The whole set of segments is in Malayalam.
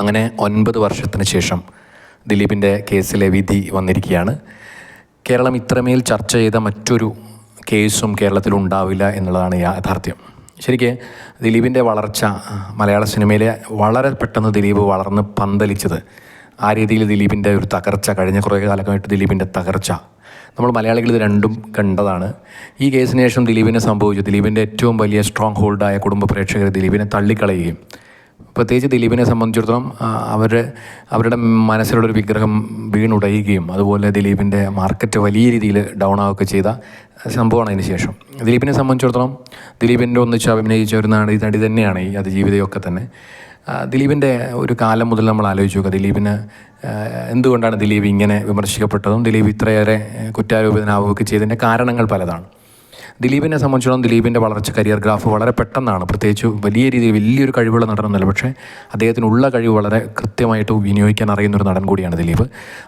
അങ്ങനെ ഒൻപത് വർഷത്തിന് ശേഷം ദിലീപിന്റെ കേസിലെ വിധി വന്നിരിക്കുകയാണ്. കേരളം ഇത്രമേൽ ചർച്ച ചെയ്ത മറ്റൊരു കേസും കേരളത്തിൽ ഉണ്ടാവില്ല എന്നുള്ളതാണ് യാഥാർത്ഥ്യം. ശരിക്ക് ദിലീപിന്റെ വളർച്ച മലയാള സിനിമയിലെ വളരെ പെട്ടെന്ന് ദിലീപ് വളർന്ന് പന്തലിച്ചത് ആ രീതിയിൽ ദിലീപിന്റെ ഒരു തകർച്ച കഴിഞ്ഞ കുറേ കാലമായിട്ട് ദിലീപിന്റെ തകർച്ച. നമ്മൾ മലയാളികൾ ഇത് രണ്ടും കണ്ടതാണ്. ഈ കേസിന് ശേഷം ദിലീപിനെ സംഭവിച്ചു. ദിലീപിന്റെ ഏറ്റവും വലിയ സ്ട്രോങ് ഹോൾഡായ കുടുംബ പ്രേക്ഷകർ ദിലീപിനെ തള്ളിക്കളയുകയും പ്രത്യേകിച്ച് ദിലീപിനെ സംബന്ധിച്ചിടത്തോളം അവരുടെ അവരുടെ മനസ്സിലുള്ളൊരു വിഗ്രഹം വീണുടയുകയും അതുപോലെ ദിലീപിന്റെ മാർക്കറ്റ് വലിയ രീതിയിൽ ഡൗൺ ആവുകയൊക്കെ ചെയ്ത സംഭവമാണ് അതിന് ശേഷം. ദിലീപിനെ സംബന്ധിച്ചിടത്തോളം ദിലീപിന്റെ ഒന്നിച്ച് അഭിനയിച്ച ഒരു നടി നടി തന്നെയാണ് ഈ അതിജീവിതയൊക്കെ തന്നെ. ദിലീപിന്റെ ഒരു കാലം മുതൽ നമ്മൾ ആലോചിച്ച് നോക്കുക. ദിലീപിന് എന്തുകൊണ്ടാണ് ദിലീപ് ഇങ്ങനെ വിമർശിക്കപ്പെട്ടതും ദിലീപ് ഇത്രയേറെ കുറ്റാരോപിതനാവുകയൊക്കെ ചെയ്തതിന്റെ കാരണങ്ങൾ പലതാണ്. ദിലീപിനെ സംബന്ധിച്ചിടത്തോളം ദിലീപിന്റെ വളർച്ച കരിയർ ഗ്രാഫ് വളരെ പെട്ടെന്നാണ്. പ്രത്യേകിച്ച് വലിയ രീതിയിൽ വലിയൊരു കഴിവുള്ള നടനൊന്നുമല്ല പക്ഷേ അദ്ദേഹത്തിനുള്ള കഴിവ് വളരെ കൃത്യമായിട്ട് വിനിയോഗിക്കാൻ അറിയുന്ന ഒരു നടൻ കൂടിയാണ് ദിലീപ്.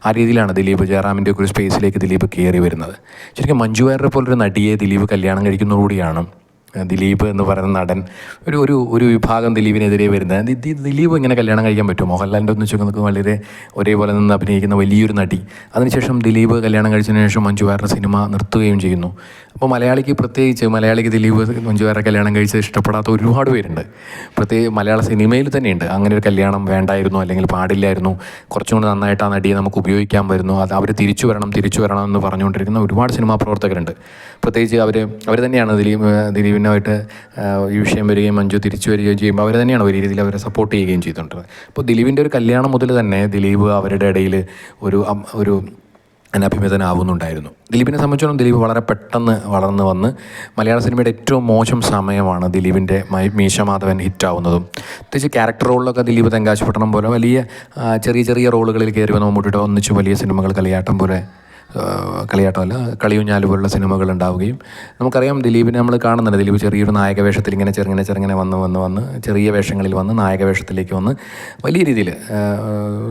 ആ രീതിയിലാണ് ദിലീപ് ജയറാമിന്റെ ഒക്കെ ഒരു സ്പേസിലേക്ക് ദിലീപ് കയറി വരുന്നത്. ശരിക്കും മഞ്ജു വാര്യരെ പോലൊരു നടിയെ ദിലീപ് കല്യാണം കഴിക്കുന്നതോടുകൂടിയാണ് ദിലീപ് എന്ന് പറയുന്ന നടൻ ഒരു ഒരു ഒരു വിഭാഗം ദിലീപിനെതിരെ വരുന്നത്. ദിലീപ് ഇങ്ങനെ കല്യാണം കഴിക്കാൻ പറ്റുമോ? മോഹൻലാലിന്റെ ഒന്ന് വെച്ച് വളരെ ഒരേപോലെ നിന്ന് അഭിനയിക്കുന്ന വലിയൊരു നടി. അതിനുശേഷം ദിലീപ് കല്യാണം കഴിച്ചതിന് ശേഷം മഞ്ജു വാറിന്റെ സിനിമ നിർത്തുകയും ചെയ്യുന്നു. അപ്പോൾ മലയാളിക്ക് പ്രത്യേകിച്ച് മലയാളിക്ക് ദിലീപ് മഞ്ജു വാര്യരെ കല്യാണം കഴിച്ച് ഇഷ്ടപ്പെടാത്ത ഒരുപാട് പേരുണ്ട്. പ്രത്യേകിച്ച് മലയാള സിനിമയിൽ തന്നെയുണ്ട്. അങ്ങനെ ഒരു കല്യാണം വേണ്ടായിരുന്നു അല്ലെങ്കിൽ പാടില്ലായിരുന്നു. കുറച്ചും കൂടി നന്നായിട്ട് ആ നടിയെ നമുക്ക് ഉപയോഗിക്കാൻ വരുന്നു. അത് അവർ തിരിച്ചു വരണം തിരിച്ചു വരണം എന്ന് പറഞ്ഞുകൊണ്ടിരിക്കുന്ന ഒരുപാട് സിനിമാ പ്രവർത്തകരുണ്ട്. പ്രത്യേകിച്ച് അവർ അവർ തന്നെയാണ് ദിലീപ് ദിലീപിനായിട്ട് ഈ വിഷയം വരികയും മഞ്ജു തിരിച്ചു വരികയും ചെയ്യുമ്പോൾ അവർ തന്നെയാണ് ഒരു രീതിയിൽ അവരെ സപ്പോർട്ട് ചെയ്യുകയും ചെയ്തിട്ടുണ്ട് അപ്പോൾ ദിലീപിന്റെ ഒരു കല്യാണം മുതൽ തന്നെ ദിലീപ് അവരുടെ ഇടയിൽ ഒരു ഒരു അനഭിമിതനാവുന്നുണ്ടായിരുന്നു. ദിലീപിനെ സംബന്ധിച്ചോളം ദിലീപ് വളരെ പെട്ടെന്ന് വളർന്നു വന്ന് മലയാള സിനിമയുടെ ഏറ്റവും മോശം സമയമാണ് ദിലീപിന്റെ മീശമാധവൻ ഹിറ്റാവുന്നതും. പ്രത്യേകിച്ച് ക്യാരക്ടർ റോളിലൊക്കെ ദിലീപ് തെങ്കാശപ്പെട്ടണം പോലെ വലിയ ചെറിയ ചെറിയ റോളുകളിൽ കയറി വന്ന് മമ്മൂട്ടിയുടെ ഒന്നിച്ച് വലിയ സിനിമകൾ കളിയാട്ടം പോലെ കളിയാട്ടമല്ല കളിയുഞ്ഞാൽ പോലുള്ള സിനിമകൾ ഉണ്ടാവുകയും. നമുക്കറിയാം ദിലീപിനെ നമ്മൾ കാണുന്നുണ്ട്. ദിലീപ് ചെറിയൊരു നായക വേഷത്തിൽ ഇങ്ങനെ ചെറുങ്ങനെ ചെറുങ്ങനെ വന്ന് വന്ന് വന്ന് ചെറിയ വേഷങ്ങളിൽ വന്ന് നായക വേഷത്തിലേക്ക് വന്ന് വലിയ രീതിയിൽ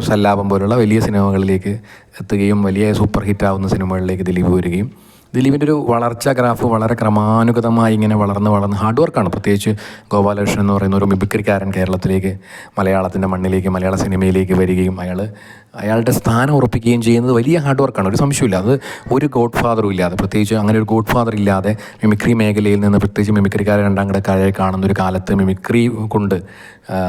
സല്ലാപം പോലുള്ള വലിയ സിനിമകളിലേക്ക് എത്തുകയും വലിയ സൂപ്പർ ഹിറ്റ് ആവുന്ന സിനിമകളിലേക്ക് ദിലീപ് വരികയും. ദിലീപിന്റെ ഒരു വളർച്ച ഗ്രാഫ് വളരെ ക്രമാനുഗതമായി ഇങ്ങനെ വളർന്ന് വളർന്ന് ഹാർഡ് വർക്കാണ്. പ്രത്യേകിച്ച് ഗോപാലകൃഷ്ണൻ എന്ന് പറയുന്ന ഒരു മിമിക്രിക്കാരൻ കേരളത്തിലേക്ക് മലയാളത്തിന്റെ മണ്ണിലേക്ക് മലയാള സിനിമയിലേക്ക് വരികയും അയാൾ അയാളുടെ സ്ഥാനം ഉറപ്പിക്കുകയും ചെയ്യുന്നത് വലിയ ഹാർഡ് വർക്കാണ് ഒരു സംശയമില്ല അത് ഒരു ഗോഡ് ഫാദറും ഇല്ലാതെ പ്രത്യേകിച്ച് അങ്ങനെ ഒരു ഗോഡ് ഫാദർ ഇല്ലാതെ മിമിക്രി മേഖലയിൽ നിന്ന് പ്രത്യേകിച്ച് മിമിക്രിക്കാരെ രണ്ടാം കിടക്കാരെ കാണുന്ന ഒരു കാലത്ത് മിമിക്രി കൊണ്ട്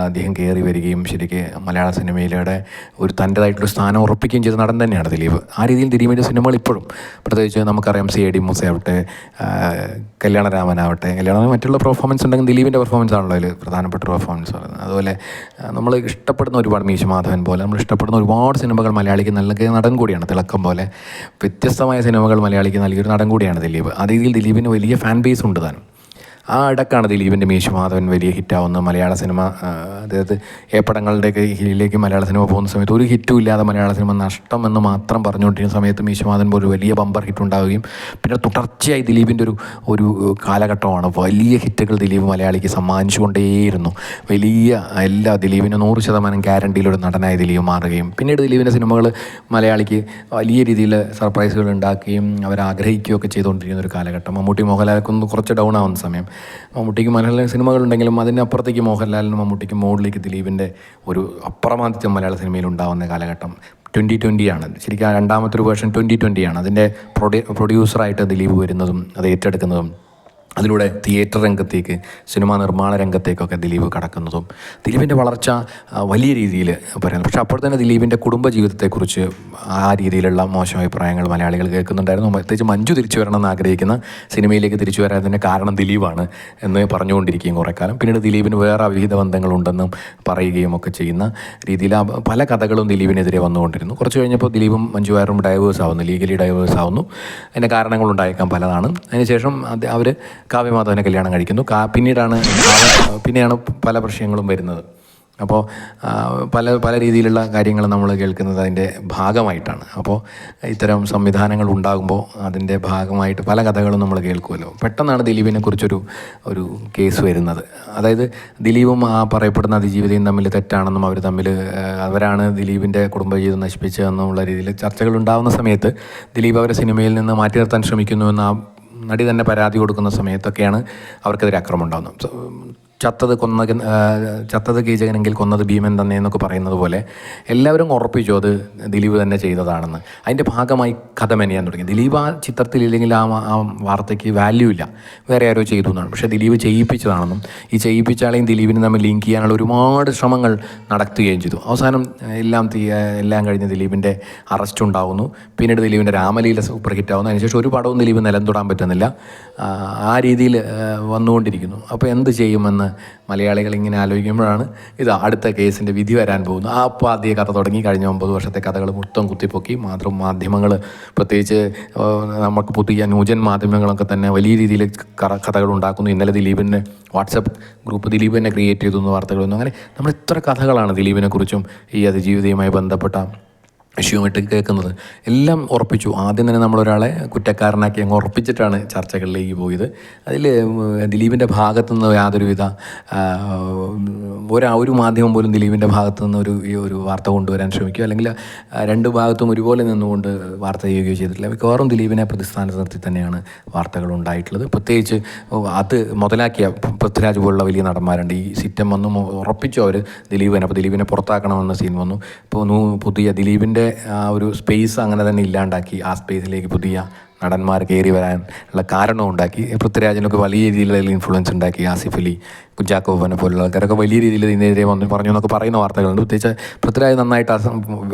അദ്ദേഹം കയറി വരികയും ശരിക്ക് മലയാള സിനിമയിലൂടെ ഒരു തന്റേതായിട്ടൊരു സ്ഥാനം ഉറപ്പിക്കുകയും ചെയ്ത നടൻ തന്നെയാണ് ദിലീപ്. ആ രീതിയിൽ ദിലീപിന്റെ സിനിമകൾ ഇപ്പോഴും. പ്രത്യേകിച്ച് നമുക്കറിയാം സി എ ഡി ആ, കല്യാണരാമനാവട്ടെ കല്യാണം മറ്റുള്ള പെർഫോമൻസ് ഉണ്ടെങ്കിൽ ദിലീപിന്റെ പെർഫോമൻസ് ആണല്ലോ അതിൽ പ്രധാനപ്പെട്ട പെർഫോമൻസ് പറയുന്നത്. അതുപോലെ നമ്മൾ ഇഷ്ടപ്പെടുന്ന ഒരുപാട് മീശ മാധവൻ പോലെ നമ്മൾ ഇഷ്ടപ്പെടുന്ന ഒരുപാട് സിനിമകൾ മലയാളിക്ക് നൽകിയ നടൻ കൂടിയാണ് തിളക്കം പോലെ വ്യത്യസ്തമായ സിനിമകൾ മലയാളിക്ക് നൽകിയൊരു നടൻ കൂടിയാണ് ദിലീപ്. രീതിയിൽ ദിലീപിന് വലിയ ഫാൻ ബേസ് ഉണ്ട് താനും. ആ ഇടക്കാണ് ദിലീപിന്റെ മീശുമാധവൻ വലിയ ഹിറ്റാവുന്ന മലയാള സിനിമ. അതായത് ഏ പടങ്ങളുടെയൊക്കെ ഹിലേക്ക് മലയാള സിനിമ പോകുന്ന സമയത്ത് ഒരു ഹിറ്റും ഇല്ലാതെ മലയാള സിനിമ നഷ്ടം എന്ന് മാത്രം പറഞ്ഞുകൊണ്ടിരിക്കുന്ന സമയത്ത് മീശുമാധവൻ ഒരു വലിയ ബമ്പർ ഹിറ്റ് ഉണ്ടാവുകയും പിന്നെ തുടർച്ചയായി ദിലീപിന്റെ ഒരു ഒരു കാലഘട്ടമാണ്. വലിയ ഹിറ്റുകൾ ദിലീപ് മലയാളിക്ക് സമ്മാനിച്ചുകൊണ്ടേയിരുന്നു. വലിയ എല്ലാ ദിലീപിന് നൂറ് ശതമാനം ഗ്യാരണ്ടിയിലൊരു നടനായി ദിലീപ് മാറുകയും പിന്നീട് ദിലീപിന്റെ സിനിമകൾ മലയാളിക്ക് വലിയ രീതിയിൽ സർപ്രൈസുകൾ ഉണ്ടാക്കുകയും ഒക്കെ ചെയ്തുകൊണ്ടിരിക്കുന്ന ഒരു കാലഘട്ടം. മമ്മൂട്ടി മോഹൻലാലൊക്കെ ഒന്ന് കുറച്ച് ഡൗൺ ആവുന്ന സമയം. മമ്മൂട്ടിക്ക് മലയാള സിനിമകളുണ്ടെങ്കിലും അതിനപ്പുറത്തേക്ക് മോഹൻലാലിനും മമ്മൂട്ടിക്കും മോളിലേക്ക് ദിലീപിന്റെ ഒരു അപ്രമാദിത്യം മലയാള സിനിമയിൽ ഉണ്ടാവുന്ന കാലഘട്ടം ട്വന്റി ട്വന്റിയാണ് ശരിക്കും രണ്ടാമത്തെ ഒരു വേർഷൻ ട്വന്റി ട്വന്റിയാണ് അതിന്റെ പ്രൊഡ്യൂ പ്രൊഡ്യൂസറായിട്ട് ദിലീപ് വരുന്നതും അത് ഏറ്റെടുക്കുന്നതും അതിലൂടെ തിയേറ്റർ രംഗത്തേക്ക് സിനിമാ നിർമ്മാണ രംഗത്തേക്കൊക്കെ ദിലീപ് കടക്കുന്നതും ദിലീപിന്റെ വളർച്ച വലിയ രീതിയിൽ പറയുന്നു. പക്ഷേ അപ്പോൾ തന്നെ ദിലീപിന്റെ കുടുംബ ജീവിതത്തെക്കുറിച്ച് ആ രീതിയിലുള്ള മോശം അഭിപ്രായങ്ങൾ മലയാളികൾ കേൾക്കുന്നുണ്ടായിരുന്നു. പ്രത്യേകിച്ച് മഞ്ജു തിരിച്ചു വരണം എന്ന് ആഗ്രഹിക്കുന്ന സിനിമയിലേക്ക് തിരിച്ചു വരാതിന്റെ കാരണം ദിലീപാണ് എന്ന് പറഞ്ഞുകൊണ്ടിരിക്കുകയും കുറേ കാലം. പിന്നീട് ദിലീപിന് വേറെ അവിഹിത ബന്ധങ്ങളുണ്ടെന്നും പറയുകയും ഒക്കെ ചെയ്യുന്ന രീതിയിൽ പല കഥകളും ദിലീപിനെതിരെ വന്നുകൊണ്ടിരുന്നു. കുറച്ച് കഴിഞ്ഞപ്പോൾ ദിലീപും മഞ്ജു വാരും ഡൈവേഴ്സ് ആവുന്നു. ലീഗലി ഡൈവേഴ്സ് ആവുന്നു. അതിന്റെ കാരണങ്ങളുണ്ടായേക്കാം പലതാണ്. അതിനുശേഷം അത് അവർ കാവ്യമാധവനെ കല്യാണം കഴിക്കുന്നു. കാ പിന്നീടാണ് പിന്നെയാണ് പല പ്രശ്നങ്ങളും വരുന്നത്. അപ്പോൾ പല പല രീതിയിലുള്ള കാര്യങ്ങൾ നമ്മൾ കേൾക്കുന്നത് അതിന്റെ ഭാഗമായിട്ടാണ്. അപ്പോൾ ഇത്തരം സംവിധാനങ്ങൾ ഉണ്ടാകുമ്പോൾ അതിന്റെ ഭാഗമായിട്ട് പല കഥകളും നമ്മൾ കേൾക്കുമല്ലോ. പെട്ടെന്നാണ് ദിലീപിനെ കുറിച്ചൊരു ഒരു കേസ് വരുന്നത്. അതായത് ദിലീപും ആ പറയപ്പെടുന്ന അതിജീവിതയും തമ്മിൽ തെറ്റാണെന്നും അവർ തമ്മിൽ അവരാണ് ദിലീപിന്റെ കുടുംബജീവിതം നശിപ്പിച്ചതെന്നുള്ള രീതിയിൽ ചർച്ചകൾ ഉണ്ടാകുന്ന സമയത്ത് ദിലീപ് അവരെ സിനിമയിൽ നിന്ന് മാറ്റി നിർത്താൻ ശ്രമിക്കുന്നുവെന്ന് ആ നടി തന്നെ പരാതി കൊടുക്കുന്ന സമയത്തൊക്കെയാണ് അവർക്കെതിരെ അക്രമം ഉണ്ടാകുന്നത് ചത്തത് കൊന്ന ചത്തത് കീചകനെങ്കിൽ കൊന്നത് ഭീമൻ തന്നെ എന്നൊക്കെ പറയുന്നത് പോലെ എല്ലാവരും ഉറപ്പിച്ചു അത് ദിലീപ് തന്നെ ചെയ്തതാണെന്ന്. അതിന്റെ ഭാഗമായി കഥ മെനയാൻ തുടങ്ങി. ദിലീപ് ആ ചിത്രത്തിലില്ലെങ്കിൽ ആ ആ വാർത്തയ്ക്ക് വാല്യൂ ഇല്ല. വേറെ ആരോ ചെയ്തു എന്നാണ്. പക്ഷേ ദിലീപ് ചെയ്യിപ്പിച്ചതാണെന്നും ഈ ചെയ്യിപ്പിച്ച ആളെയും ദിലീപിനെ തമ്മിൽ ലിങ്ക് ചെയ്യാനുള്ള ഒരുപാട് ശ്രമങ്ങൾ നടത്തുകയും ചെയ്തു. അവസാനം എല്ലാം എല്ലാം കഴിഞ്ഞ് ദിലീപിന്റെ അറസ്റ്റ് ഉണ്ടാകുന്നു പിന്നീട് ദിലീപിന്റെ രാമലീല സൂപ്പർ ഹിറ്റ് ആവുന്നു. അതിനുശേഷം ഒരു പടവും ദിലീപ് നിലം തൊടാൻ പറ്റുന്നില്ല. ആ രീതിയിൽ വന്നുകൊണ്ടിരിക്കുന്നു. അപ്പോൾ എന്ത് ചെയ്യുമെന്ന് മലയാളികൾ ഇങ്ങനെ ആലോചിക്കുമ്പോഴാണ് ഇത് അടുത്ത കേസിന്റെ വിധി വരാൻ പോകുന്നു ആ അപ്പോൾ ആദ്യ കഥ തുടങ്ങി കഴിഞ്ഞ ഒമ്പത് വർഷത്തെ കഥകൾ മൊത്തം കുത്തിപ്പൊക്കി. മാത്രം മാധ്യമങ്ങൾ പ്രത്യേകിച്ച് നമുക്ക് പുതിയ ന്യൂജൻ മാധ്യമങ്ങളൊക്കെ തന്നെ വലിയ രീതിയിൽ കഥകൾ ഉണ്ടാക്കുന്നു. ഇന്നലെ ദിലീപിന്റെ വാട്സപ്പ് ഗ്രൂപ്പ് ദിലീപ് തന്നെ ക്രിയേറ്റ് ചെയ്തു വാർത്തകളൊന്നും. അങ്ങനെ നമ്മൾ എത്ര കഥകളാണ് ദിലീപിനെ കുറിച്ചും ഈ അതിജീവിതയുമായി ബന്ധപ്പെട്ട ഇഷ്യൂമായിട്ട് കേൾക്കുന്നത്. എല്ലാം ഉറപ്പിച്ചു. ആദ്യം തന്നെ നമ്മളൊരാളെ കുറ്റക്കാരനാക്കി അങ്ങ് ഉറപ്പിച്ചിട്ടാണ് ചർച്ചകളിലേക്ക് പോയത്. അതിൽ ദിലീപിന്റെ ഭാഗത്തു നിന്ന് യാതൊരുവിധ ഒരാ ഒരു മാധ്യമം പോലും ദിലീപിന്റെ ഭാഗത്തു നിന്ന് ഒരു ഈ ഒരു വാർത്ത കൊണ്ടുവരാൻ ശ്രമിക്കുക അല്ലെങ്കിൽ രണ്ട് ഭാഗത്തും ഒരുപോലെ നിന്നുകൊണ്ട് വാർത്ത ചെയ്യുകയോ ചെയ്തിട്ടില്ല. മിക്കവാറും ദിലീപിനെ പ്രതിസ്ഥാനത്ത് നിർത്തി തന്നെയാണ് വാർത്തകൾ ഉണ്ടായിട്ടുള്ളത്. പ്രത്യേകിച്ച് അത് മുതലാക്കിയ പൃഥ്വിരാജ് പോലുള്ള വലിയ നടന്മാരുണ്ട്. ഈ സിറ്റം വന്നു ഉറപ്പിച്ചു അവർ ദിലീപിനെ അപ്പോൾ ദിലീപിനെ പുറത്താക്കണമെന്ന സീൻ വന്നു. ഇപ്പോൾ പുതിയ ദിലീപിന്റെ ആ ഒരു സ്പേസ് അങ്ങനെ തന്നെ ഇല്ലാണ്ടാക്കി ആ സ്പേസിലേക്ക് പുതിയ നടന്മാർ കയറി വരാൻ ഉള്ള കാരണവും ഉണ്ടാക്കി. പൃഥ്വിരാജിനൊക്കെ വലിയ രീതിയിലുള്ള ഇൻഫ്ലുവൻസ് ഉണ്ടാക്കി. ആസിഫ് അലി കുഞ്ചാക്കോ ബോബനെ പോലുള്ള ആൾക്കാരൊക്കെ വലിയ രീതിയിൽ ഇതിനെതിരെ വന്നു പറഞ്ഞു എന്നൊക്കെ പറയുന്ന വാർത്തകളുണ്ട്. പ്രത്യേകിച്ച് പൃഥ്വിരാജ് നന്നായിട്ട്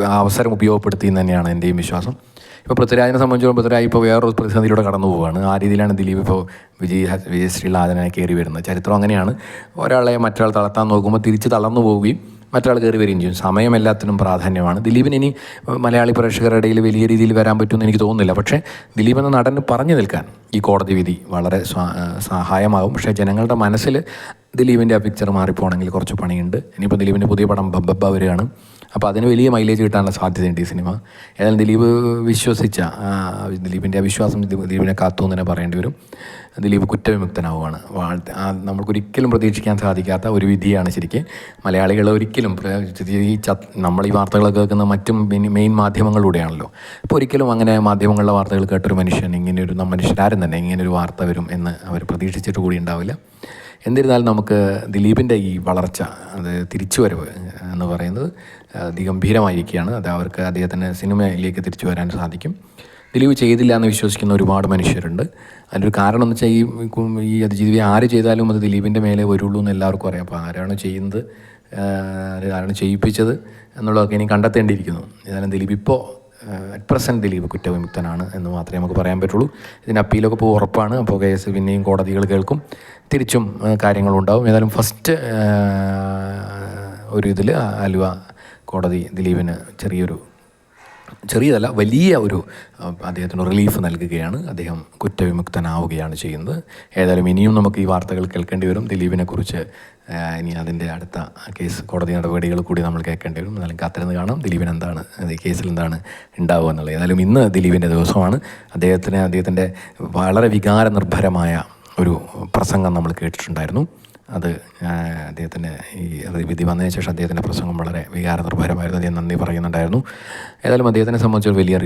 അവസരം ഉപയോഗപ്പെടുത്തി എന്ന് തന്നെയാണ് എന്റെയും വിശ്വാസം. ഇപ്പോൾ പൃഥ്വിരാജിനെ സംബന്ധിച്ചിടത്തോളം പൃഥ്വിരാജ് ഇപ്പോൾ വേറൊരു പ്രതിസന്ധിയിലൂടെ കടന്നു പോവുകയാണ് ആ രീതിയിലാണ് ദിലീപ് ഇപ്പോൾ വിജയ് വിജയശ്രീ വിജയശ്രീലാദനെ കയറി വരുന്നത്. ചരിത്രം അങ്ങനെയാണ്. ഒരാളെ മറ്റൊരാൾ തളർത്താൻ നോക്കുമ്പോൾ തിരിച്ച് തളർന്നു പോവുകയും മറ്റൊരാൾ കയറി വരികയും ചെയ്യും. സമയം എല്ലാത്തിനും പ്രാധാന്യമാണ്. ദിലീപിന് ഇനി മലയാളി പ്രേക്ഷകരുടെ ഇടയിൽ വലിയ രീതിയിൽ വരാൻ പറ്റുമെന്ന് എനിക്ക് തോന്നുന്നില്ല. പക്ഷേ ദിലീപ് എന്ന നടന് പറഞ്ഞു നിൽക്കാൻ ഈ കോടതി വിധി വളരെ സഹായമാകും. പക്ഷേ ജനങ്ങളുടെ മനസ്സിൽ ദിലീപിന്റെ ആ പിക്ചർ മാറിപ്പോണെങ്കിൽ കുറച്ച് പണിയുണ്ട്. ഇനിയിപ്പോൾ ദിലീപിന്റെ പുതിയ പടം ബബ്ബ വരികയാണ്. അപ്പോൾ അതിന് വലിയ മൈലേജ് കിട്ടാനുള്ള സാധ്യതയുണ്ട് ഈ സിനിമ ഏതായാലും ദിലീപ് വിശ്വസിച്ച ദിലീപിന്റെ ആ വിശ്വാസം ദിലീപ് ദിലീപിനെ കാത്തു എന്ന് തന്നെ പറയേണ്ടി വരും. ദിലീപ് കുറ്റവിമുക്തനാവുകയാണ്. നമ്മൾക്കൊരിക്കലും പ്രതീക്ഷിക്കാൻ സാധിക്കാത്ത ഒരു വിധിയാണ് ശരിക്കും. മലയാളികൾ ഒരിക്കലും ഈ നമ്മൾ ഈ വാർത്തകളൊക്കെ കേൾക്കുന്ന മറ്റും മെയിൻ- മാധ്യമങ്ങളിലൂടെയാണല്ലോ. അപ്പോൾ ഒരിക്കലും അങ്ങനെ മാധ്യമങ്ങളിലെ വാർത്തകൾ കേട്ടൊരു മനുഷ്യൻ ഇങ്ങനെ ഒരു മനുഷ്യരാരും തന്നെ ഇങ്ങനെ ഒരു വാർത്ത വരും എന്ന് അവർ പ്രതീക്ഷിച്ചിട്ട് കൂടി ഉണ്ടാവില്ല. എന്നിരുന്നാലും നമുക്ക് ദിലീപിന്റെ ഈ വളർച്ച അത് തിരിച്ചുവരവ് എന്ന് പറയുന്നത് അതിഗംഭീരമായിരിക്കുകയാണ്. അത് അവർക്ക് അദ്ദേഹത്തിന് സിനിമയിലേക്ക് തിരിച്ചു വരാൻ സാധിക്കും. ദിലീപ് ചെയ്തില്ല എന്ന് വിശ്വസിക്കുന്ന ഒരുപാട് മനുഷ്യരുണ്ട്. അതിന്റെ ഒരു കാരണം എന്ന് വെച്ചാൽ ഈ ഈ അതിജീവി ആര് ചെയ്താലും അത് ദിലീപിന്റെ മേലെ വരുള്ളൂ എന്ന് എല്ലാവർക്കും അറിയാം. അപ്പോൾ ആരാണ് ചെയ്യുന്നത് ആര് ആരാണ് ചെയ്യിപ്പിച്ചത് എന്നുള്ളതൊക്കെ ഇനി കണ്ടെത്തേണ്ടിയിരിക്കുന്നു. ഏതായാലും ദിലീപ് ഇപ്പോൾ അറ്റ് പ്രസന്റ് ദിലീപ് കുറ്റവിമുക്തനാണ് എന്ന് മാത്രമേ നമുക്ക് പറയാൻ പറ്റുള്ളൂ. ഇതിന് അപ്പീലൊക്കെ ഇപ്പോൾ ഉറപ്പാണ്. അപ്പോൾ കേസ് പിന്നെയും കോടതികൾ കേൾക്കും. തിരിച്ചും കാര്യങ്ങളുണ്ടാവും. ഏതായാലും ഫസ്റ്റ് ഒരു ഇതിൽ ആലുവ കോടതി ദിലീപിന് ചെറിയൊരു ചെറിയതല്ല വലിയ ഒരു അദ്ദേഹത്തിന് റിലീഫ് നൽകുകയാണ്. അദ്ദേഹം കുറ്റവിമുക്തനാവുകയാണ് ചെയ്യുന്നത്. ഏതായാലും ഇനിയും നമുക്ക് ഈ വാർത്തകൾ കേൾക്കേണ്ടി വരും. ദിലീപിനെ കുറിച്ച് ഇനി അതിന്റെ അടുത്ത കേസ് കോടതി നടപടികൾ കൂടി നമ്മൾ കേൾക്കേണ്ടി വരും. എന്നാലും കാത്തിരുന്ന് കാണാം ദിലീപിന് എന്താണ് ഈ കേസിൽ എന്താണ് ഉണ്ടാവുക എന്നുള്ളത്. ഏതായാലും ഇന്ന് ദിലീപിന്റെ ദിവസമാണ്. അദ്ദേഹത്തിന് അദ്ദേഹത്തിന്റെ വളരെ വികാരനിർഭരമായ ഒരു പ്രസംഗം നമ്മൾ കേട്ടിട്ടുണ്ടായിരുന്നു. അത് അദ്ദേഹത്തിന് ഈ വിധി വന്നതിന് ശേഷം അദ്ദേഹത്തിന്റെ പ്രസംഗം വളരെ വികാരനിർഭരമായിരുന്നു അദ്ദേഹം നന്ദി പറയുന്നുണ്ടായിരുന്നു. ഏതായാലും അദ്ദേഹത്തിനെ സംബന്ധിച്ച് ഒരു വലിയ